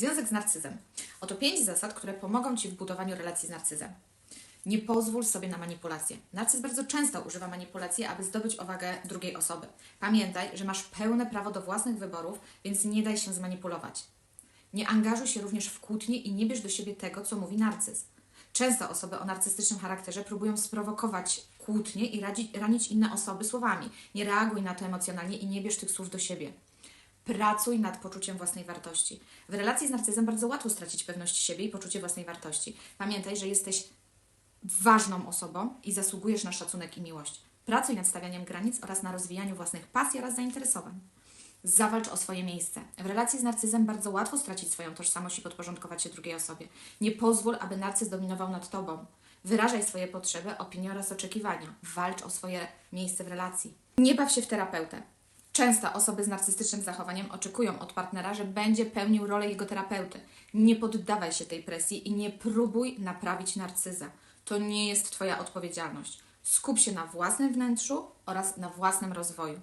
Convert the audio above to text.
Związek z narcyzem. Oto pięć zasad, które pomogą Ci w budowaniu relacji z narcyzem. Nie pozwól sobie na manipulację. Narcyz bardzo często używa manipulacji, aby zdobyć uwagę drugiej osoby. Pamiętaj, że masz pełne prawo do własnych wyborów, więc nie daj się zmanipulować. Nie angażuj się również w kłótnie i nie bierz do siebie tego, co mówi narcyz. Często osoby o narcystycznym charakterze próbują sprowokować kłótnie i ranić inne osoby słowami. Nie reaguj na to emocjonalnie i nie bierz tych słów do siebie. Pracuj nad poczuciem własnej wartości. W relacji z narcyzem bardzo łatwo stracić pewność siebie i poczucie własnej wartości. Pamiętaj, że jesteś ważną osobą i zasługujesz na szacunek i miłość. Pracuj nad stawianiem granic oraz na rozwijaniu własnych pasji oraz zainteresowań. Zawalcz o swoje miejsce. W relacji z narcyzem bardzo łatwo stracić swoją tożsamość i podporządkować się drugiej osobie. Nie pozwól, aby narcyz dominował nad tobą. Wyrażaj swoje potrzeby, opinie oraz oczekiwania. Walcz o swoje miejsce w relacji. Nie baw się w terapeutę. Często osoby z narcystycznym zachowaniem oczekują od partnera, że będzie pełnił rolę jego terapeuty. Nie poddawaj się tej presji i nie próbuj naprawić narcyza. To nie jest Twoja odpowiedzialność. Skup się na własnym wnętrzu oraz na własnym rozwoju.